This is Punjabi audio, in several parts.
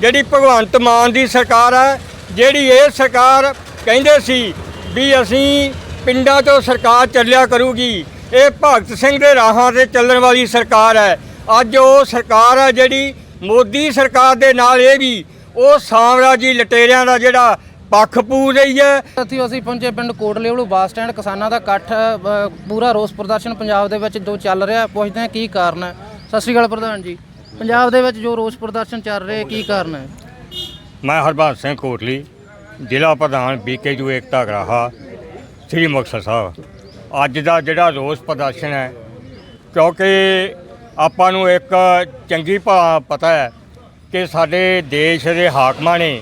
ਜਿਹੜੀ ਭਗਵੰਤ ਮਾਨ ਦੀ ਸਰਕਾਰ ਹੈ, ਜਿਹੜੀ ਇਹ ਸਰਕਾਰ ਕਹਿੰਦੇ ਸੀ ਵੀ ਅਸੀਂ ਪਿੰਡਾਂ ਤੋਂ ਸਰਕਾਰ ਚੱਲਿਆ ਕਰੂਗੀ, ਇਹ ਭਗਤ ਸਿੰਘ ਦੇ ਰਾਹਾਂ ਤੇ ਚੱਲਣ ਵਾਲੀ ਸਰਕਾਰ ਹੈ। ਅੱਜ ਉਹ ਸਰਕਾਰ ਹੈ ਜਿਹੜੀ ਮੋਦੀ ਸਰਕਾਰ ਦੇ ਨਾਲ ਇਹ ਵੀ, ਉਹ ਸਾਮਰਾਜੀ ਲਟੇਰਿਆਂ ਦਾ ਜਿਹੜਾ ਪੱਖ ਪੂ ਰਹੀ ਹੈ। ਅਸੀਂ ਅਸੀਂ ਪਹੁੰਚੇ ਪਿੰਡ ਕੋਟਲੇ ਵਾਲੂ ਬੱਸ ਸਟੈਂਡ, ਕਿਸਾਨਾਂ ਦਾ ਇਕੱਠ ਪੂਰਾ ਰੋਸ ਪ੍ਰਦਰਸ਼ਨ ਪੰਜਾਬ ਦੇ ਵਿੱਚ ਜੋ ਚੱਲ ਰਿਹਾ, ਪੁੱਛਦੇ ਹਾਂ ਕੀ ਕਾਰਨ ਹੈ। ਸਤਿ ਸ਼੍ਰੀ ਅਕਾਲ ਪ੍ਰਧਾਨ ਜੀ। ਪੰਜਾਬ ਦੇ ਵਿੱਚ ਜੋ ਰੋਸ ਪ੍ਰਦਰਸ਼ਨ ਚੱਲ ਰਹੇ ਕੀ ਕਾਰਨ ਹੈ? ਮੈਂ ਹਰਬੰਸ ਸਿੰਘ ਕੋਟਲੀ, ਜ਼ਿਲ੍ਹਾ ਪ੍ਰਧਾਨ ਬੀਕੇਯੂ ਏਕਤਾ ਗਰਾਹਾ, ਸ੍ਰੀ ਮੁਕਤਸਰ ਸਾਹਿਬ। ਅੱਜ ਦਾ ਜਿਹੜਾ ਰੋਸ ਪ੍ਰਦਰਸ਼ਨ ਹੈ, ਕਿਉਂਕਿ ਆਪਾਂ ਨੂੰ ਇੱਕ ਚੰਗੀ ਭਾ, ਪਤਾ ਹੈ ਕਿ ਸਾਡੇ ਦੇਸ਼ ਦੇ ਹਾਕਮਾਂ ਨੇ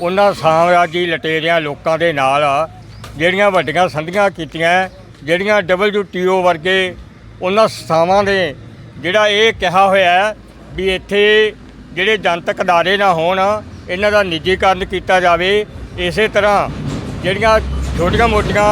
ਉਹਨਾਂ ਸਾਮਰਾਜੀ ਲਟੇਰਿਆਂ ਲੋਕਾਂ ਦੇ ਨਾਲ ਜਿਹੜੀਆਂ ਵੱਡੀਆਂ ਸੰਧੀਆਂ ਕੀਤੀਆਂ, ਜਿਹੜੀਆਂ WTO ਵਰਗੇ ਉਹਨਾਂ ਸੰਸਥਾਵਾਂ ਦੇ ਜਿਹੜਾ ਇਹ ਕਿਹਾ ਹੋਇਆ ਵੀ ਇੱਥੇ ਜਿਹੜੇ ਜਨਤਕ ਅਦਾਰੇ ਨਾ ਹੋਣ, ਇਹਨਾਂ ਦਾ ਨਿੱਜੀਕਰਨ ਕੀਤਾ ਜਾਵੇ। ਇਸੇ ਤਰ੍ਹਾਂ ਜਿਹੜੀਆਂ ਛੋਟੀਆਂ ਮੋਟੀਆਂ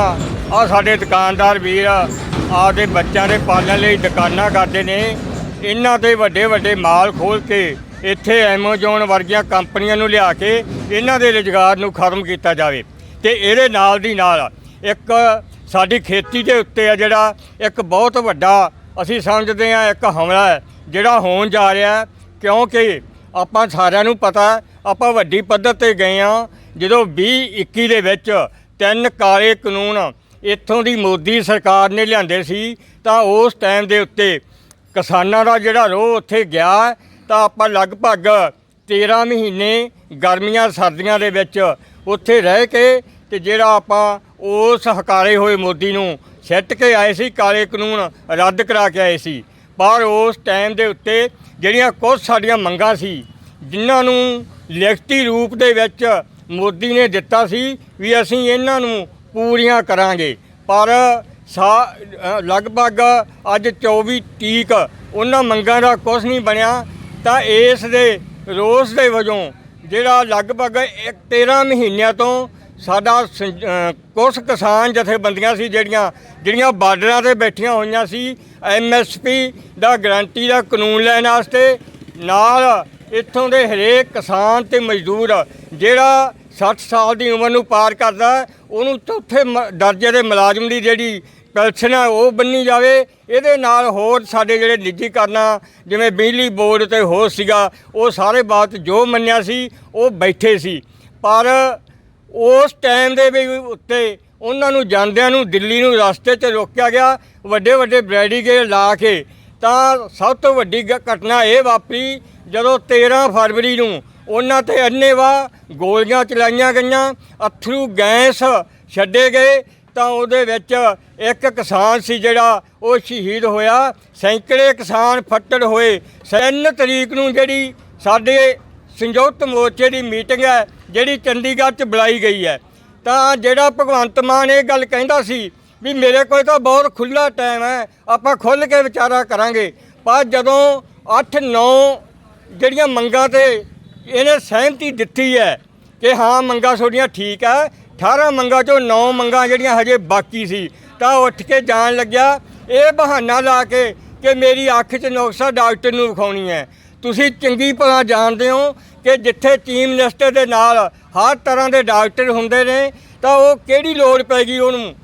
ਆ ਸਾਡੇ ਦੁਕਾਨਦਾਰ ਵੀਰ ਆਪਦੇ ਬੱਚਿਆਂ ਦੇ ਪਾਲਣ ਲਈ ਦੁਕਾਨਾਂ ਕਰਦੇ ਨੇ, ਇਹਨਾਂ ਤੇ ਵੱਡੇ ਵੱਡੇ ਮਾਲ ਖੋਲ ਕੇ ਇੱਥੇ ਐਮਾਜ਼ੋਨ ਵਰਗੀਆਂ ਕੰਪਨੀਆਂ ਨੂੰ ਲਿਆ ਕੇ ਇਹਨਾਂ ਦੇ ਰੁਜ਼ਗਾਰ ਨੂੰ ਖਤਮ ਕੀਤਾ ਜਾਵੇ। ਤੇ ਇਹਦੇ ਨਾਲ ਦੀ ਨਾਲ ਇੱਕ ਸਾਡੀ ਖੇਤੀ ਦੇ ਉੱਤੇ ਆ ਜਿਹੜਾ ਇੱਕ ਬਹੁਤ ਵੱਡਾ, ਅਸੀਂ ਸਮਝਦੇ ਆ ਇੱਕ ਹਮਲਾ ਹੈ। ਜਿਹੜਾ ਹੋਣ ਜਾ ਰਿਹਾ ਕਿਉਂਕਿ ਆਪਾਂ ਸਾਰਿਆਂ ਨੂੰ ਪਤਾ, ਆਪਾਂ ਵੱਡੀ ਪੱਧਰ ਤੇ ਗਏ ਆ ਜਦੋਂ 2021 ਦੇ ਵਿੱਚ ਤਿੰਨ ਕਾਲੇ ਕਾਨੂੰਨ ਇੱਥੋਂ ਦੀ ਮੋਦੀ ਸਰਕਾਰ ਨੇ ਲਿਆਂਦੇ ਸੀ, ਤਾਂ ਉਸ ਟਾਈਮ ਦੇ ਉੱਤੇ ਕਿਸਾਨਾਂ ਦਾ ਜਿਹੜਾ ਰੋਹ ਉੱਥੇ ਗਿਆ, ਤਾਂ ਆਪਾਂ ਲਗਭਗ 13 ਮਹੀਨੇ ਗਰਮੀਆਂ, ਸਰਦੀਆਂ ਦੇ ਵਿੱਚ ਉੱਥੇ ਰਹਿ ਕੇ ਤੇ ਜਿਹੜਾ ਆਪਾਂ ਉਸ ਹਕਾਰੇ ਹੋਏ ਮੋਦੀ ਨੂੰ ਛੱਟ ਕੇ ਆਏ ਸੀ, ਕਾਲੇ ਕਾਨੂੰਨ ਰੱਦ ਕਰਾ ਕੇ ਆਏ ਸੀ। ਪਰ ਉਸ ਟਾਈਮ ਦੇ ਉੱਤੇ ਜਿਹੜੀਆਂ ਕੁਝ ਸਾਡੀਆਂ ਮੰਗਾਂ ਸੀ, ਜਿਨ੍ਹਾਂ ਨੂੰ ਲਿਖਤੀ ਰੂਪ ਦੇ ਵਿੱਚ ਮੋਦੀ ਨੇ ਦਿੱਤਾ ਸੀ, ਵੀ ਅਸੀਂ ਇਹਨਾਂ ਨੂੰ ਪੂਰੀਆਂ ਕਰਾਂਗੇ। ਪਰ ਸਾ ਲਗਭਗ ਅੱਜ 24 ਤੀਕ ਉਹਨਾਂ ਮੰਗਾਂ ਦਾ ਕੁਝ ਨਹੀਂ ਬਣਿਆ, ਤਾਂ ਇਸ ਦੇ, ਰੋਸ ਦੇ ਵਜੋਂ ਜਿਹੜਾ ਲਗਭਗ ਇੱਕ 13 ਮਹੀਨਿਆਂ ਤੋਂ ਸਾਡਾ ਸੰ- ਕੁਛ ਕਿਸਾਨ ਜਥੇਬੰਦੀਆਂ ਸੀ ਜਿਹੜੀਆਂ ਜਿਹੜੀਆਂ ਬਾਰਡਰਾਂ ਤੇ ਬੈਠੀਆਂ ਹੋਈਆਂ ਸੀ ਐਮਐਸਪੀ ਦਾ ਗਰੰਟੀ ਦਾ ਕਾਨੂੰਨ ਲੈਣ ਵਾਸਤੇ, ਨਾਲ ਇੱਥੋਂ ਦੇ ਹਰੇਕ ਕਿਸਾਨ ਤੇ ਮਜ਼ਦੂਰ, ਜਿਹੜਾ 60 ਸਾਲ ਦੀ ਉਮਰ ਨੂੰ ਪਾਰ ਕਰਦਾ, ਉਹਨੂੰ ਚੌਥੇ ਮ- ਦਰਜੇ ਦੇ ਮੁਲਾਜ਼ਮ ਦੀ ਜਿਹੜੀ ਪੈਨਸ਼ਨ ਹੈ ਉਹ ਬੰਨੀ ਜਾਵੇ। ਇਹਦੇ ਨਾਲ ਹੋਰ ਸਾਡੇ ਜਿਹੜੇ ਨਿੱਜੀਕਰਨਾਂ ਜਿਵੇਂ ਬਿਜਲੀ ਬੋਰਡ ਤੇ ਹੋਰ ਸੀਗਾ, ਉਹ ਸਾਰੇ ਬਾਤ ਜੋ ਮੰਨਿਆ ਸੀ, ਉਹ ਬੈਠੇ ਸੀ। ਪਰ ਉਸ ਟਾਈਮ ਦੇ ਵੀ ਉੱਤੇ ਉਹਨਾਂ ਨੂੰ ਜਾਂਦਿਆਂ ਨੂੰ ਦਿੱਲੀ ਨੂੰ ਰਸਤੇ 'ਚ ਰੋਕਿਆ ਗਿਆ, ਵੱਡੇ ਵੱਡੇ ਬੈਰੀਕੇਡ ਲਾ ਕੇ। ਤਾਂ ਸਭ ਤੋਂ ਵੱਡੀ ਗ- ਘਟਨਾ ਇਹ ਵਾਪਰੀ ਜਦੋਂ 13 ਫਰਵਰੀ ਨੂੰ ਉਹਨਾਂ ਤੇ ਅੰਨੇਵਾ ਗੋਲੀਆਂ ਚਲਾਈਆਂ ਗਈਆਂ, ਅਥਰੂ ਗੈਸ ਛੱਡੇ ਗਏ। ਤਾਂ ਉਹਦੇ ਵਿੱਚ ਇੱਕ ਕਿਸਾਨ ਸੀ ਜਿਹੜਾ, ਉਹ ਸ਼ਹੀਦ ਹੋਇਆ। ਸੈਂਕੜੇ ਕਿਸਾਨ ਫੱਟੜ ਹੋਏ। 3 ਤਰੀਕ ਨੂੰ ਜਿਹੜੀ ਸਾਡੇ ਸੰਯੁਕਤ ਮੋਰਚੇ ਦੀ ਮੀਟਿੰਗ ਹੈ ਜਿਹੜੀ ਚੰਡੀਗੜ੍ਹ 'ਚ ਬੁਲਾਈ ਗਈ ਹੈ। ਤਾਂ ਜਿਹੜਾ ਭਗਵੰਤ ਮਾਨ ਇਹ ਗੱਲ ਕਹਿੰਦਾ ਸੀ ਵੀ ਮੇਰੇ ਕੋਲ ਤਾਂ ਬਹੁਤ ਖੁੱਲਾ ਟਾਈਮ ਹੈ, ਆਪਾਂ ਖੁੱਲ ਕੇ ਵਿਚਾਰਾ ਕਰਾਂਗੇ। ਪਰ ਜਦੋਂ 8-9 ਜਿਹੜੀਆਂ ਮੰਗਾਂ ਤੇ ਇਹਨੇ ਸਹਿਮਤੀ ਦਿੱਤੀ ਹੈ ਕਿ ਹਾਂ, ਮੰਗਾਂ ਤੁਹਾਡੀਆਂ ਠੀਕ ਹੈ 18 ਮੰਗਾਂ ਚੋਂ 9 ਮੰਗਾਂ ਜਿਹੜੀਆਂ ਹਜੇ ਬਾਕੀ ਸੀ, ਤਾਂ ਉੱਠ ਕੇ ਜਾਣ ਲੱਗਿਆ। ਇਹ ਬਹਾਨਾ ਲਾ ਕੇ ਕਿ ਮੇਰੀ ਅੱਖ 'ਚ ਨੁਕਸਾ ਡਾਕਟਰ ਨੂੰ ਵਿਖਾਉਣੀ ਹੈ। ਤੁਸੀਂ ਚੰਗੀ ਭਲਾ ਜਾਣਦੇ ਹੋ ਕਿ ਜਿੱਥੇ ਚੀਫ ਮਿਨਿਸਟਰ ਦੇ ਨਾਲ ਹਰ ਤਰ੍ਹਾਂ ਦੇ ਡਾਕਟਰ ਹੁੰਦੇ ਨੇ, ਤਾਂ ਉਹ ਕਿਹੜੀ ਲੋੜ ਪੈਗੀ ਉਹਨੂੰ?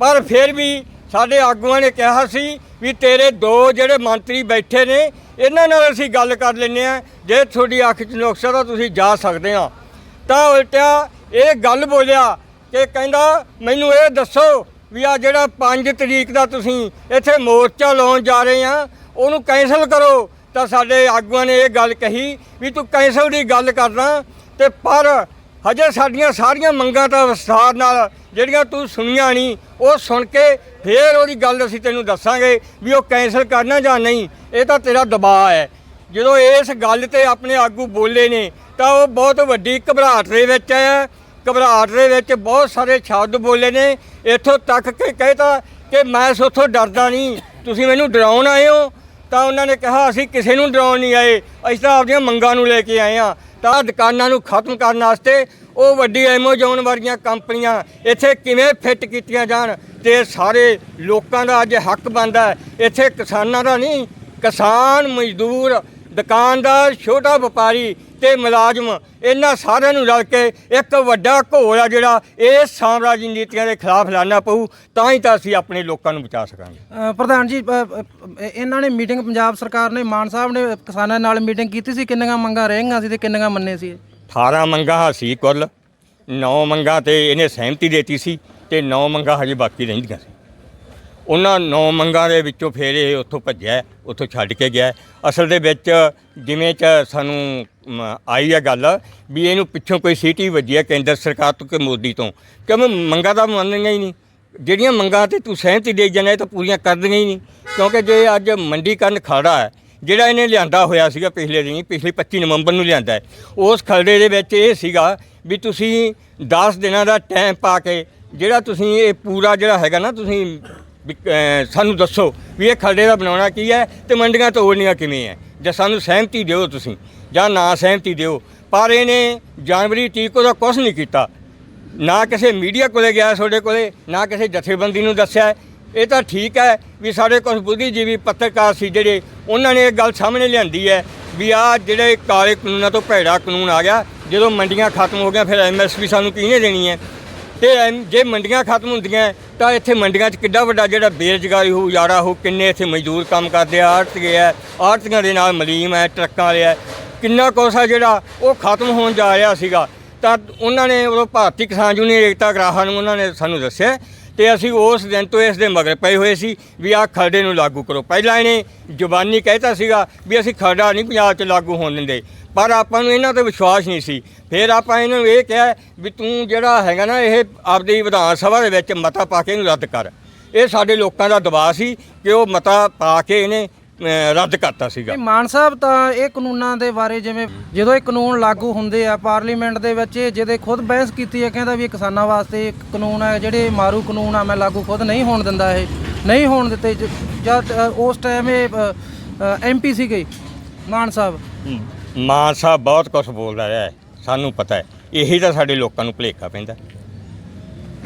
ਪਰ ਫਿਰ ਵੀ ਸਾਡੇ ਆਗੂਆਂ ਨੇ ਕਿਹਾ ਸੀ ਵੀ ਤੇਰੇ ਦੋ ਜਿਹੜੇ ਮੰਤਰੀ ਬੈਠੇ ਨੇ, ਇਹਨਾਂ ਨਾਲ ਅਸੀਂ ਗੱਲ ਕਰ ਲੈਂਦੇ ਆ ਜੇ ਤੁਹਾਡੀ ਅੱਖ 'ਚ ਨੁਕਸਾ ਤਾਂ ਤੁਸੀਂ ਜਾ ਸਕਦੇ ਆ ਤਾਂ ਉਲਟਿਆ ਇਹ ਗੱਲ ਬੋਲਿਆ ਕਿ ਕਹਿੰਦਾ, ਮੈਨੂੰ ਇਹ ਦੱਸੋ ਵੀ ਆ ਜਿਹੜਾ 5 ਤਰੀਕ ਦਾ ਤੁਸੀਂ ਇੱਥੇ ਮੋਰਚਾ ਲਾਉਣ ਜਾ ਰਹੇ ਆ ਉਹਨੂੰ ਕੈਂਸਲ ਕਰੋ। ਤਾਂ ਸਾਡੇ ਆਗੂਆਂ ਨੇ ਇਹ ਗੱਲ ਕਹੀ ਵੀ ਤੂੰ ਕੈਂਸਲ ਦੀ ਗੱਲ ਕਰਦਾ ਤੇ ਪਰ ਹਜੇ ਸਾਡੀਆਂ ਸਾਰੀਆਂ ਮੰਗਾਂ ਤਾਂ ਵਿਸਥਾਰ ਨਾਲ ਜਿਹੜੀਆਂ ਤੂੰ ਸੁਣੀਆਂ ਨਹੀਂ, ਉਹ ਸੁਣ ਕੇ ਫੇਰ ਉਹਦੀ ਗੱਲ ਅਸੀਂ ਤੈਨੂੰ ਦੱਸਾਂਗੇ ਵੀ ਉਹ ਕੈਂਸਲ ਕਰਨਾ ਜਾਂ ਨਹੀਂ, ਇਹ ਤਾਂ ਤੇਰਾ ਦਬਾਅ ਹੈ। ਜਦੋਂ ਇਸ ਗੱਲ ਤੇ ਆਪਣੇ ਆਗੂ ਬੋਲੇ ਨੇ, ਤਾਂ ਉਹ ਬਹੁਤ ਵੱਡੀ ਘਬਰਾਹਟ ਦੇ ਵਿੱਚ ਹੈ। ਘਬਰਾਹਟ ਦੇ ਵਿੱਚ ਬਹੁਤ ਸਾਰੇ ਸ਼ਬਦ ਬੋਲੇ ਨੇ। ਇੱਥੋਂ ਤੱਕ ਕਿ ਕਹਿਤਾ ਕਿ ਮੈਂ ਸੋਥੋਂ ਡਰਦਾ ਨਹੀਂ। ਤੁਸੀਂ ਮੈਨੂੰ ਡਰਾਉਣ ਆਏ ਹੋ। ਤਾਂ ਉਹਨਾਂ ਨੇ ਕਿਹਾ, ਅਸੀਂ ਕਿਸੇ ਨੂੰ ਡਰਾਉਣ ਨਹੀਂ ਆਏ। ਅਸੀਂ ਤਾਂ ਆਪਣੀਆਂ ਮੰਗਾਂ ਨੂੰ ਲੈ ਕੇ ਆਏ ਆ ਤਾਂ ਦੁਕਾਨਾਂ ਨੂੰ ਖਤਮ ਕਰਨ ਵਾਸਤੇ ਉਹ ਵੱਡੀ ਐਮਾਜ਼ੋਨ ਵਰਗੀਆਂ ਕੰਪਨੀਆਂ ਇੱਥੇ ਕਿਵੇਂ ਫਿੱਟ ਕੀਤੀਆਂ ਜਾਣ ਤੇ ਸਾਰੇ ਲੋਕਾਂ ਦਾ ਅੱਜ ਹੱਕ ਬਣਦਾ ਇੱਥੇ ਕਿਸਾਨਾਂ ਦਾ ਨਹੀਂ, ਕਿਸਾਨ ਮਜ਼ਦੂਰ, ਦੁਕਾਨਦਾਰ, ਛੋਟਾ ਵਪਾਰੀ ਤੇ ਮੁਲਾਜ਼ਮ ਇਹਨਾਂ ਸਾਰਿਆਂ ਨੂੰ ਰਲ ਕੇ ਇੱਕ ਵੱਡਾ ਘੋਲ ਆ ਜਿਹੜਾ ਇਸ ਸਾਮਰਾਜੀ ਨੀਤੀਆਂ ਦੇ ਖਿਲਾਫ ਲਾਣਾ ਪਊ ਤਾਂ ਹੀ ਤਾਂ ਅਸੀਂ ਆਪਣੇ ਲੋਕਾਂ ਨੂੰ ਬਚਾ ਸਕਾਂਗੇ। ਪ੍ਰਧਾਨ ਜੀ ਇਹਨਾਂ ਨੇ ਮੀਟਿੰਗ ਪੰਜਾਬ ਸਰਕਾਰ ਨੇ ਮਾਨ ਸਾਹਿਬ ਨੇ ਕਿਸਾਨਾਂ ਨਾਲ ਮੀਟਿੰਗ ਕੀਤੀ ਸੀ ਕਿੰਨੀਆਂ ਮੰਗਾਂ ਰਹਿਗੀਆਂ ਸੀ ਤੇ ਕਿੰਨੀਆਂ ਮੰਨੇ ਸੀ? 18 ਮੰਗਾਂ ਸੀ ਕੁੱਲ 9 ਮੰਗਾਂ ਤੇ ਇਹਨੇ ਸਹਿਮਤੀ ਦੇਤੀ ਸੀ ਤੇ 9 ਮੰਗਾਂ ਹਜੇ ਬਾਕੀ ਰਹਿੰਦੀਆਂ ਸੀ। ਉਹਨਾਂ ਨੌ ਮੰਗਾਂ ਦੇ ਵਿੱਚੋਂ ਫਿਰ ਇਹ ਉੱਥੋਂ ਭੱਜਿਆ ਉੱਥੋਂ ਛੱਡ ਕੇ ਗਿਆ। ਅਸਲ ਦੇ ਵਿੱਚ ਜਿਵੇਂ ਚ ਸਾਨੂੰ ਮ, ਆਈ ਹੈ ਗੱਲ ਵੀ ਇਹਨੂੰ ਪਿੱਛੋਂ ਕੋਈ ਸੀਟੀ ਵੱਜੀ ਹੈ ਕੇਂਦਰ ਸਰਕਾਰ ਤੋਂ ਕਿ ਮੋਦੀ ਤੋਂ। ਕਿਉਂ ਮੰਗਾਂ ਤਾਂ ਮੰਨਣੀਆਂ ਹੀ ਨਹੀਂ। ਜਿਹੜੀਆਂ ਮੰਗਾਂ ਤੇ ਤੂੰ ਸਹਿਮਤੀ ਦੇ ਜਾਣਾ ਇਹ ਤਾਂ ਪੂਰੀਆਂ ਕਰਦੀਆਂ ਹੀ ਨਹੀਂ। ਕਿਉਂਕਿ ਜੇ ਅੱਜ ਮੰਡੀਕਰਨ ਖੜਾ ਹੈ ਜਿਹੜਾ ਇਹਨੇ ਲਿਆਂਦਾ ਹੋਇਆ ਸੀਗਾ ਪਿਛਲੇ ਦਿਨੀ ਪਿਛਲੇ 25 ਨਵੰਬਰ ਨੂੰ ਲਿਆਂਦਾ ਹੈ ਉਸ ਖਰੜੇ ਦੇ ਵਿੱਚ ਇਹ ਸੀਗਾ ਵੀ ਤੁਸੀਂ 10 ਦਿਨਾਂ ਦਾ ਟਾਈਮ ਪਾ ਕੇ ਜਿਹੜਾ ਤੁਸੀਂ ਇਹ ਪੂਰਾ ਜਿਹੜਾ ਹੈਗਾ ਨਾ ਤੁਸੀਂ ਵੀ, ਅਹ, ਸਾਨੂੰ ਦੱਸੋ ਵੀ ਇਹ ਖਰੜੇ ਦਾ ਬਣਾਉਣਾ ਕੀ ਹੈ ਤੇ ਮੰਡੀਆਂ ਤੋੜਨੀਆਂ ਕਿਵੇਂ ਹੈ? ਜਾਂ ਸਾਨੂੰ ਸਹਿਮਤੀ ਦਿਓ ਤੁਸੀਂ ਜਾਂ ਨਾ ਸਹਿਮਤੀ ਦਿਓ। ਪਰ ਇਹਨੇ ਜਨਵਰੀ ਤੀਕ ਉਹਦਾ ਕੁਝ ਨਹੀਂ ਕੀਤਾ। ਨਾ ਕਿਸੇ ਮੀਡੀਆ ਕੋਲੇ ਗਿਆ ਤੁਹਾਡੇ ਕੋਲੇ ਨਾ ਕਿਸੇ ਜਥੇਬੰਦੀ ਨੂੰ ਦੱਸਿਆ। ਇਹ ਤਾਂ ਠੀਕ ਹੈ ਵੀ ਸਾਡੇ ਕੁਝ ਬੁੱਧੀਜੀਵੀ ਪੱਤਰਕਾਰ ਸੀ ਜਿਹੜੇ ਉਹਨਾਂ ਨੇ ਇਹ ਗੱਲ ਸਾਹਮਣੇ ਲਿਆਂਦੀ ਹੈ ਵੀ ਆ ਜਿਹੜੇ ਕਾਲੇ ਕਾਨੂੰਨਾਂ ਤੋਂ ਭੈੜਾ ਕਾਨੂੰਨ ਆ ਗਿਆ ਜਦੋਂ ਮੰਡੀਆਂ ਖਤਮ ਹੋ ਗਈਆਂ ਫਿਰ ਐਮਐਸਪੀ ਸਾਨੂੰ ਕਿਹਨੇ ਦੇਣੀ ਹੈ? ਤੇ ਐਮ- ਜੇ ਮੰਡੀਆਂ ਖਤਮ ਹੁੰਦੀਆਂ ਤਾਂ ਇੱਥੇ ਮੰਡੀਆਂ 'ਚ ਕਿੱਡਾ ਵੱਡਾ ਜਿਹੜਾ ਬੇਰੁਜ਼ਗਾਰੀ ਹੋ ਯਾਰਾ ਹੋ ਕਿੰਨੇ ਇੱਥੇ ਮਜ਼ਦੂਰ ਕੰਮ ਕਰਦੇ ਆ, ਆੜਤੀਏ ਆ ਆੜਤੀਆਂ ਦੇ ਨਾਲ ਮਲੀਮ ਹੈ ਟਰੱਕਾਂ ਵਾਲੇ ਆ ਕਿੰਨਾ ਕੁਛ ਜਿਹੜਾ ਉਹ ਖਤਮ ਹੋਣ ਜਾ ਰਿਹਾ ਸੀਗਾ। ਤਾਂ ਉਹਨਾਂ ਨੇ ਉਹ ਭਾਰਤੀ ਕਿਸਾਨ ਯੂਨੀਅਨ ਏਕਤਾ ਗਰਾਹਾਂ ਨੂੰ ਉਹਨਾਂ ਨੇ ਸਾਨੂੰ ਦੱਸਿਆ ਤੇ ਅਸੀਂ ਉਸ ਦਿਨ ਤੋਂ ਇਸ ਦੇ ਮਗਰ ਪਏ ਹੋਏ ਸੀ ਵੀ ਆਹ ਖਰੜੇ ਨੂੰ ਲਾਗੂ ਕਰੋ। ਪਹਿਲਾਂ ਇਹਨੇ ਜ਼ੁਬਾਨੀ ਕਹਿਤਾ ਸੀਗਾ ਵੀ ਅਸੀਂ ਖਰੜਾ ਨਹੀਂ ਪੰਜਾਬ 'ਚ ਲਾਗੂ ਹੋਣ ਦਿੰਦੇ। ਪਰ ਆਪਾਂ ਨੂੰ ਇਹਨਾਂ ਤੇ ਵਿਸ਼ਵਾਸ ਨਹੀਂ ਸੀ। ਫਿਰ ਆਪਾਂ ਇਹਨਾਂ ਨੂੰ ਇਹ ਕਿਹਾ ਵੀ ਤੂੰ ਜਿਹੜਾ ਹੈਗਾ ਨਾ, ਇਹ ਆਪਦੀ ਵਿਧਾਨ ਸਭਾ ਦੇ ਵਿੱਚ ਮਤਾ ਪਾ ਕੇ ਇਹਨੂੰ ਰੱਦ ਕਰ। ਇਹ ਸਾਡੇ ਲੋਕਾਂ ਦਾ ਦਬਾਅ ਸੀ ਕਿ ਉਹ ਮਤਾ ਪਾ ਕੇ ਇਹਨੇ ਰੱਦ ਕਰਤਾ ਸੀਗਾ। ਇਹ ਮਾਨ ਸਾਹਿਬ ਤਾਂ ਇਹ ਕਾਨੂੰਨਾਂ ਦੇ ਬਾਰੇ ਜਿਵੇਂ ਜਦੋਂ ਇਹ ਕਾਨੂੰਨ ਲਾਗੂ ਹੁੰਦੇ ਆ ਪਾਰਲੀਮੈਂਟ ਦੇ ਵਿੱਚ ਇਹ ਜਿਹਦੇ ਖੁਦ ਬਹਿਸ ਕੀਤੀ ਹੈ ਕਹਿੰਦਾ ਵੀ ਇਹ ਕਿਸਾਨਾਂ ਵਾਸਤੇ ਇੱਕ ਕਾਨੂੰਨ ਹੈ ਜਿਹੜੇ ਮਾਰੂ ਕਾਨੂੰਨ ਆ ਮੈਂ ਲਾਗੂ ਖੁਦ ਨਹੀਂ ਹੋਣ ਦਿੰਦਾ ਇਹ ਨਹੀਂ ਹੋਣ ਦਿੱਤੇ। ਜ- ਜਦ ਅ, ਉਸ ਟਾਈਮ ਇਹ ਐਮਪੀ ਸੀਗੇ ਮਾਨ ਸਾਹਿਬ। ਮਾਨ ਸਾਹਿਬ ਬਹੁਤ ਕੁਝ ਬੋਲਦਾ ਰਿਹਾ ਹੈ ਸਾਨੂੰ ਪਤਾ ਹੈ। ਇਹੀ ਤਾਂ ਸਾਡੇ ਲੋਕਾਂ ਨੂੰ ਭੁਲੇਖਾ ਪੈਂਦਾ।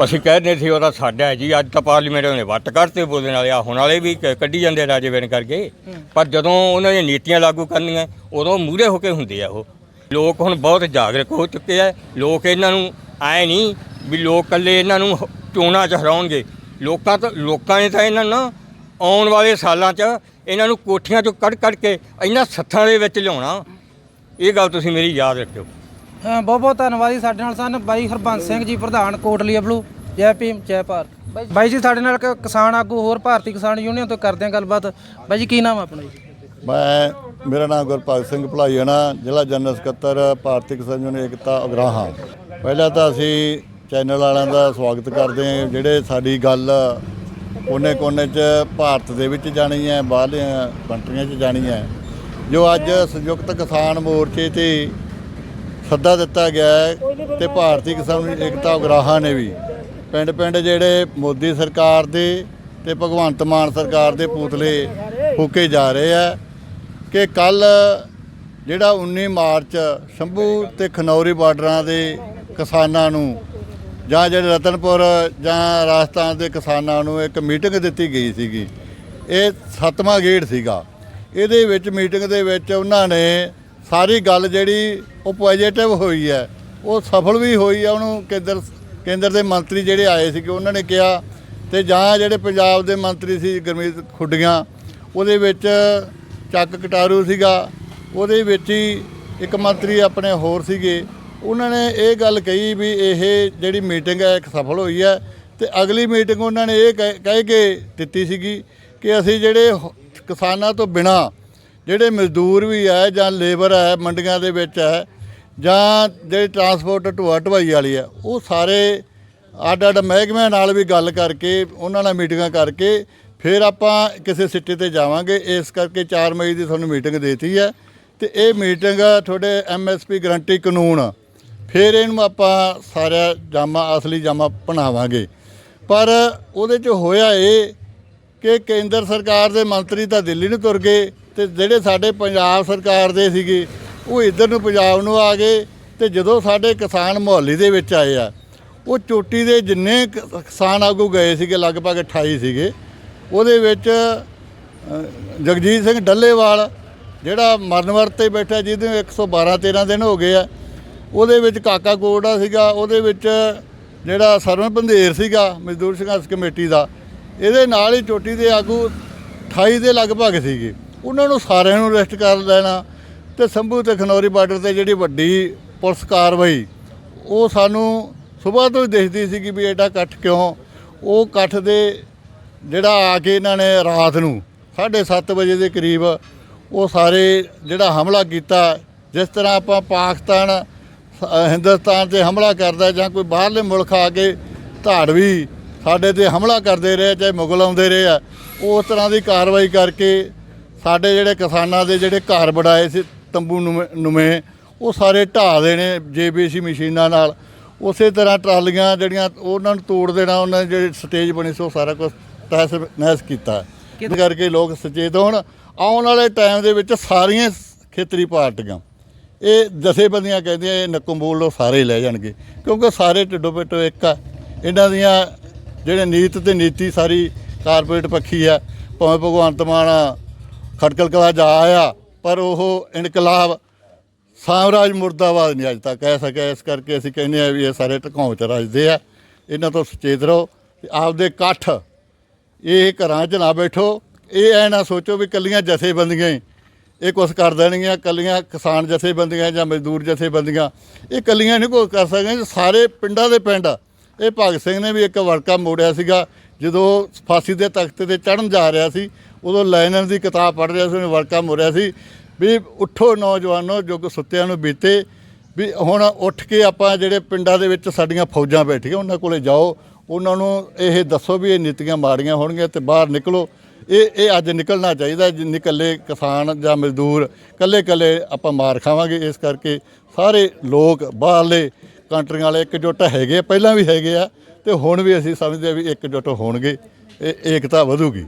ਅਸੀਂ ਕਹਿੰਦੇ ਸੀ ਉਹਦਾ ਸਾਡਾ ਹੈ ਜੀ ਅੱਜ ਤਾਂ ਪਾਰਲੀਮੈਂਟ ਨੇ ਵੱਟ ਕੱਢਤੇ ਬੋਲਣ ਵਾਲੇ ਆ ਹੁਣ ਵਾਲੇ ਵੀ ਕ- ਕੱਢੀ ਜਾਂਦੇ ਰਾਜੇ ਬਣ ਕਰਕੇ। ਪਰ ਜਦੋਂ ਉਹਨਾਂ ਦੀਆਂ ਨੀਤੀਆਂ ਲਾਗੂ ਕਰਨੀਆਂ ਉਦੋਂ ਮੂਹਰੇ ਹੋ ਕੇ ਹੁੰਦੇ ਆ ਉਹ। ਲੋਕ ਹੁਣ ਬਹੁਤ ਜਾਗਰੂਕ ਹੋ ਚੁੱਕੇ ਆ। ਲੋਕ ਇਹਨਾਂ ਨੂੰ ਐ ਨਹੀਂ ਵੀ ਲੋਕ ਕੱਲੇ ਇਹਨਾਂ ਨੂੰ ਹ- ਚੋਣਾਂ 'ਚ ਹਰਾਉਣਗੇ। ਲੋਕਾਂ ਤੋਂ ਲੋਕਾਂ ਨੇ ਤਾਂ ਇਹਨਾਂ ਨੂੰ ਆਉਣ ਵਾਲੇ ਸਾਲਾਂ 'ਚ ਇਹਨਾਂ ਨੂੰ ਕੋਠੀਆਂ 'ਚੋਂ ਕੱਢ ਕੱਢ ਕੇ ਇਹਨਾਂ ਸੱਥਾਂ ਦੇ ਵਿੱਚ ਲਿਆਉਣਾ। ਇਹ ਗੱਲ ਤੁਸੀਂ ਮੇਰੀ ਯਾਦ ਰੱਖਿਓ। ਬਹੁਤ ਬਹੁਤ ਧੰਨਵਾਦ ਜੀ ਸਾਡੇ ਨਾਲ ਸਨ ਬਾਈ ਹਰਬੰਸ ਸਿੰਘ ਜੀ ਪ੍ਰਧਾਨ ਕੋਟਲੀ ਅਬਲੂ ਜੈ ਭੀਮ ਜੈ ਭਾਰਤ। ਬਾਈ- ਜੀ। ਸਾਡੇ ਨਾਲ ਇੱਕ ਕਿਸਾਨ ਆਗੂ ਹੋਰ ਭਾਰਤੀ ਕਿਸਾਨ ਯੂਨੀਅਨ ਤੋਂ ਕਰਦੇ ਹਾਂ ਗੱਲਬਾਤ। ਬਾਈ ਜੀ ਕੀ ਨਾਮ ਆ ਆਪਣਾ ਜੀ? ਮੈਂ ਮੇਰਾ ਨਾਮ ਗੁਰਪਾਲ ਸਿੰਘ ਭਲਾਈਆਣਾ ਜ਼ਿਲ੍ਹਾ ਜਨਰਲ ਸਕੱਤਰ ਭਾਰਤੀ ਕਿਸਾਨ ਯੂਨੀਅਨ ਏਕਤਾ ਉਗਰਾਹਾਂ ਪਹਿਲਾਂ ਤਾਂ ਅਸੀਂ ਚੈਨਲ ਵਾਲਿਆਂ ਦਾ ਸਵਾਗਤ ਕਰਦੇ ਹਾਂ ਜਿਹੜੇ ਸਾਡੀ ਗੱਲ ਕੋਨੇ-ਕੋਨੇ 'ਚ ਭਾਰਤ ਦੇ ਵਿੱਚ ਜਾਣੀ ਹੈ ਬਾਹਰਲੀਆਂ ਕੰਟਰੀਆਂ 'ਚ ਜਾਣੀ ਹੈ। ਜੋ ਅੱਜ ਸੰਯੁਕਤ ਕਿਸਾਨ ਮੋਰਚੇ ਤੇ ਸੱਦਾ ਦਿੱਤਾ ਗਿਆ ਹੈ ਤੇ ਭਾਰਤੀ ਕਿਸਾਨ ਏਕਤਾ ਉਗਰਾਹਾਂ ਨੇ ਵੀ। ਪਿੰਡ-ਪਿੰਡ ਜਿਹੜੇ ਮੋਦੀ ਸਰਕਾਰ ਦੇ ਤੇ ਭਗਵੰਤ ਮਾਨ ਸਰਕਾਰ ਦੇ ਪੁਤਲੇ ਫੂਕੇ ਜਾ ਰਹੇ ਆ ਕਿ ਕੱਲ ਜਿਹੜਾ 19 ਮਾਰਚ ਸ਼ੰਭੂ ਤੇ ਖਨੌਰੀ ਬਾਰਡਰਾਂ ਦੇ ਕਿਸਾਨਾਂ ਨੂੰ ਜਾਂ ਜਿਹੜੇ ਰਤਨਪੁਰ ਜਾਂ ਰਾਜਸਥਾਨ ਦੇ ਕਿਸਾਨਾਂ ਨੂੰ ਇੱਕ ਮੀਟਿੰਗ ਦਿੱਤੀ ਗਈ ਸੀਗੀ। ਇਹ ਸੱਤਵਾਂ ਗੇੜ ਸੀਗਾ। ਇਹਦੇ ਵਿੱਚ ਮੀਟਿੰਗ ਦੇ ਵਿੱਚ ਉਹਨਾਂ ਨੇ ਸਾਰੀ ਗੱਲ ਜਿਹੜੀ ਉਹ ਪੋਜ਼ਿਟਿਵ ਹੋਈ ਹੈ, ਉਹ ਸਫਲ ਵੀ ਹੋਈ ਹੈ ਉਹਨੂੰ ਕੇਂਦਰ ਕੇਂਦਰ ਦੇ ਮੰਤਰੀ ਜਿਹੜੇ ਆਏ ਸੀਗੇ, ਉਹਨਾਂ ਨੇ ਕਿਹਾ ਤੇ ਜਾਂ ਜਿਹੜੇ ਪੰਜਾਬ ਦੇ ਮੰਤਰੀ ਸੀ ਗੁਰਮੀਤ ਖੁੱਡੀਆਂ, ਉਹਦੇ ਵਿੱਚ ਚੱਕ ਕਟਾਰੂ ਸੀਗਾ, ਉਹਦੇ ਵਿੱਚ ਹੀ ਇੱਕ ਮੰਤਰੀ ਆਪਣੇ ਹੋਰ ਸੀਗੇ, ਉਹਨਾਂ ਨੇ ਇਹ ਗੱਲ ਕਹੀ ਵੀ ਇਹ ਜਿਹੜੀ ਮੀਟਿੰਗ ਹੈ, ਇੱਕ ਸਫਲ ਹੋਈ ਹੈ ਤੇ ਅਗਲੀ ਮੀਟਿੰਗ ਉਹਨਾਂ ਨੇ ਇਹ ਕਹਿ ਕਹਿ ਕੇ ਦਿੱਤੀ ਸੀਗੀ ਕਿ ਅਸੀਂ ਜਿਹੜੇ ਕਿਸਾਨਾਂ ਤੋਂ ਬਿਨਾ ਜਿਹੜੇ ਮਜ਼ਦੂਰ ਵੀ ਹੈ ਜਾਂ ਲੇਬਰ ਹੈ, ਮੰਡੀਆਂ ਦੇ ਵਿੱਚ ਹੈ, ਜਾਂ ਜਿਹੜੇ ਟਰਾਂਸਪੋਰਟ ਢੋਆ ਢਵਾਈ ਵਾਲੀ ਹੈ, ਉਹ ਸਾਰੇ ਅੱਡ ਅੱਡ ਮਹਿਕਮਿਆਂ ਨਾਲ ਵੀ ਗੱਲ ਕਰਕੇ, ਉਹਨਾਂ ਨਾਲ ਮੀਟਿੰਗਾਂ ਕਰਕੇ, ਫਿਰ ਆਪਾਂ ਕਿਸੇ ਸਿੱਟੇ ਤੇ ਜਾਵਾਂਗੇ। ਇਸ ਕਰਕੇ 4 ਮਈ ਦੀ ਤੁਹਾਨੂੰ ਮੀਟਿੰਗ ਦੇਤੀ ਹੈ। ਤੇ ਇਹ ਮੀਟਿੰਗ ਤੁਹਾਡੇ ਐਮਐਸਪੀ ਗਰੰਟੀ ਕਾਨੂੰਨ, ਫਿਰ ਇਹਨੂੰ ਆਪਾਂ ਸਾਰਾ ਜਾਮਾ, ਅਸਲੀ ਜਾਮਾ ਬਣਾਵਾਂਗੇ। ਪਰ ਉਹਦੇ 'ਚ ਹੋਇਆ ਇਹ ਕਿ ਕੇਂਦਰ ਸਰਕਾਰ ਦੇ ਮੰਤਰੀ ਤਾਂ ਦਿੱਲੀ ਨੂੰ ਤੁਰ ਗਏ ਤੇ ਜਿਹੜੇ ਸਾਡੇ ਪੰਜਾਬ ਸਰਕਾਰ ਦੇ ਸੀਗੇ, ਉਹ ਇੱਧਰ ਨੂੰ ਪੰਜਾਬ ਨੂੰ ਆ ਗਏ ਤੇ ਜਦੋਂ ਸਾਡੇ ਕਿਸਾਨ ਮੁਹੱਲੀ ਦੇ ਵਿੱਚ ਆਏ ਆ, ਉਹ ਚੋਟੀ ਦੇ ਜਿੰਨੇ ਕ- ਕਿਸਾਨ ਆਗੂ ਗਏ ਸੀਗੇ, ਲਗਭਗ 28 ਸੀਗੇ, ਉਹਦੇ ਵਿੱਚ ਜਗਜੀਤ ਸਿੰਘ ਡੱਲੇਵਾਲ, ਜਿਹੜਾ ਮਰਨ ਵਰਤ ਤੇ ਬੈਠਾ, ਜਿਹਦੇ 112 13 ਦਿਨ ਹੋ ਗਏ ਆ, ਉਹਦੇ ਵਿੱਚ ਕਾਕਾ ਕੋੜਾ ਸੀਗਾ, ਉਹਦੇ ਵਿੱਚ ਜਿਹੜਾ ਸਰਵਨ ਬੰਦੇਰ ਸੀਗਾ, ਮਜ਼ਦੂਰ ਸੰਘਰਸ਼ ਕਮੇਟੀ ਦਾ, ਇਹਦੇ ਨਾਲ ਹੀ ਚੋਟੀ ਦੇ ਆਗੂ 28 ਦੇ ਲਗਭਗ ਸੀਗੇ। ਉਹਨਾਂ ਨੂੰ ਸਾਰਿਆਂ ਨੂੰ ਅਰੈਸਟ ਕਰ ਲੈਣਾ ਤੇ ਸੰਭੂ ਤੇ ਖਨੌਰੀ ਬਾਰਡਰ ਤੇ ਜਿਹੜੀ ਵੱਡੀ ਪੁਲਿਸ ਕਾਰਵਾਈ, ਉਹ ਸਾਨੂੰ ਸਵੇਰ ਤੋਂ ਹੀ ਦਿਖਦੀ ਸੀ ਕਿ ਵੀ ਐਡਾ ਇਕੱਠ ਕਿਉਂ? ਉਹ ਇਕੱਠ ਦੇ ਜਿਹੜਾ ਆ ਕੇ ਇਹਨਾਂ ਨੇ ਰਾਤ ਨੂੰ 7:30 ਵਜੇ ਦੇ ਕਰੀਬ ਉਹ ਸਾਰੇ ਜਿਹੜਾ ਹਮਲਾ ਕੀਤਾ, ਜਿਸ ਤਰ੍ਹਾਂ ਆਪਾਂ ਪਾਕਿਸਤਾਨ ਹਿੰਦੁਸਤਾਨ ਤੇ ਹਮਲਾ ਕਰਦਾ ਜਾਂ ਕੋਈ ਬਾਹਰਲੇ ਮੁਲਕ ਆ ਕੇ ਧਾੜਵੀ ਸਾਡੇ ਤੇ ਹਮਲਾ ਕਰਦੇ ਰਹੇ, ਚਾਹੇ ਮੁਗਲ ਆਉਂਦੇ ਰਹੇ ਆ, ਉਸ ਤਰ੍ਹਾਂ ਦੀ ਕਾਰਵਾਈ ਕਰਕੇ ਸਾਡੇ ਜਿਹੜੇ ਕਿਸਾਨਾਂ ਦੇ ਜਿਹੜੇ ਘਰ ਬਣਾਏ ਸੀ ਤੰਬੂ ਨੁਮੇ- ਉਹ ਸਾਰੇ ਢਾਹ ਦੇਣੇ ਜੇਬੀਸੀ ਮਸ਼ੀਨਾਂ ਨਾਲ। ਉਸੇ ਤਰ੍ਹਾਂ ਟਰਾਲੀਆਂ ਜਿਹੜੀਆਂ ਉਹਨਾਂ ਨੂੰ ਤੋੜ ਦੇਣਾ ਉਹਨਾਂ ਦੀ ਜਿਹੜੀ ਸਟੇਜ ਬਣੀ ਸੀ ਸਾਰਾ ਕੁਝ ਤਹਿਸ ਨਹਿਸ ਕੀਤਾ। ਇਸ ਕਰਕੇ ਲੋਕ ਸੁਚੇਤ ਹੋਣ। ਆਉਣ ਵਾਲੇ ਟਾਈਮ ਦੇ ਵਿੱਚ ਸਾਰੀਆਂ ਖੇਤਰੀ ਪਾਰਟੀਆਂ ਇਹ ਜਥੇਬੰਦੀਆਂ ਕਹਿੰਦੀਆਂ ਇਹ ਨੱਕੋ ਬੋਲ ਲੋ ਸਾਰੇ ਲੈ ਜਾਣਗੇ। ਕਿਉਂਕਿ ਸਾਰੇ ਢਿੱਡੋ ਪਿੱਟੋ ਇੱਕ ਆ। ਇਹਨਾਂ ਦੀਆਂ ਜਿਹੜੇ ਨੀਤ ਤੇ ਨੀਤੀ ਸਾਰੀ ਕਾਰਪੋਰੇਟ ਪੱਖੀ ਆ ਭਾਵੇਂ ਭਗਵੰਤ ਮਾਨ ਖਟਕਲ ਕਲਾ ਜਾ ਆਇਆ, ਪਰ ਉਹ ਇਨਕਲਾਬ ਸਾਮਰਾਜ ਮੁਰਦਾਬਾਦ ਨਹੀਂ ਅੱਜ ਤੱਕ ਕਹਿ ਸਕਿਆ। ਇਸ ਕਰਕੇ ਅਸੀਂ ਕਹਿੰਦੇ ਆ ਵੀ ਇਹ ਸਾਰੇ ਢਕਾਉ ਚ ਰਜਦੇ ਆ। ਇਹਨਾਂ ਤੋਂ ਸੁਚੇਤ ਰਹੋ ਤੇ ਆਪਦੇ ਇਕੱਠ ਇਹ ਘਰਾਂ 'ਚ ਨਾ ਬੈਠੋ। ਇਹ ਐ ਨਾ ਸੋਚੋ ਵੀ ਕੱਲੀਆਂ ਜਥੇਬੰਦੀਆਂ ਇਹ ਕੁਛ ਕਰ ਦੇਣਗੀਆਂ ਕੱਲੀਆਂ ਕਿਸਾਨ ਜਥੇਬੰਦੀਆਂ ਜਾਂ ਮਜ਼ਦੂਰ ਜਥੇਬੰਦੀਆਂ। ਇਹ ਕੱਲੀਆਂ ਨਹੀਂ ਕੁਛ ਕਰ ਸਕਦੀਆਂ ਸਾਰੇ ਪਿੰਡਾਂ ਦੇ ਪਿੰਡ। ਇਹ ਭਗਤ ਸਿੰਘ ਨੇ ਵੀ ਇੱਕ ਵਰਕਾ ਮੋੜਿਆ ਸੀਗਾ, ਜਦੋਂ ਫਾਂਸੀ ਦੇ ਤਖਤ ਤੇ ਚੜਨ ਜਾ ਰਿਹਾ ਸੀ। ਉਦੋਂ ਲੈਨਨ ਦੀ ਕਿਤਾਬ ਪੜ੍ਹ ਰਿਹਾ ਸੀ ਉਹਨੇ ਵਰਕਾ ਮੋੜਿਆ ਸੀ। ਵੀ ਉੱਠੋ ਨੌਜਵਾਨੋ ਜੋ ਸੁੱਤਿਆਂ ਨੂੰ ਬੀਤੇ ਵੀ ਹੁਣ ਉੱਠ ਕੇ ਆਪਾਂ ਜਿਹੜੇ ਪਿੰਡਾਂ ਦੇ ਵਿੱਚ ਸਾਡੀਆਂ ਫੌਜਾਂ ਬੈਠੀਆਂ ਉਹਨਾਂ ਕੋਲੇ ਜਾਓ ਉਹਨਾਂ ਨੂੰ ਇਹ ਦੱਸੋ ਵੀ ਇਹ ਨੀਤੀਆਂ ਮਾੜੀਆਂ ਹੋਣਗੀਆਂ ਤੇ ਬਾਹਰ ਨਿਕਲੋ। ਇਹ ਇਹ ਅੱਜ ਨਿਕਲਣਾ ਚਾਹੀਦਾ ਜਿੰਨੇ ਇਕੱਲੇ ਕਿਸਾਨ ਜਾਂ ਮਜ਼ਦੂਰ ਇਕੱਲੇ ਇਕੱਲੇ ਆਪਾਂ ਮਾਰ ਖਾਵਾਂਗੇ। ਇਸ ਕਰਕੇ ਸਾਰੇ ਲੋਕ ਬਾਹਰਲੇ ਕੰਟਰੀਆਂ ਵਾਲੇ ਇਕਜੁੱਟ ਹੈਗੇ ਆ, ਪਹਿਲਾਂ ਵੀ ਹੈਗੇ ਆ ਤੇ ਹੁਣ ਵੀ ਅਸੀਂ ਸਮਝਦੇ ਆ ਵੀ ਇਕਜੁੱਟ ਹੋਣਗੇ ਇਹ ਏਕਤਾ ਵਧੂਗੀ।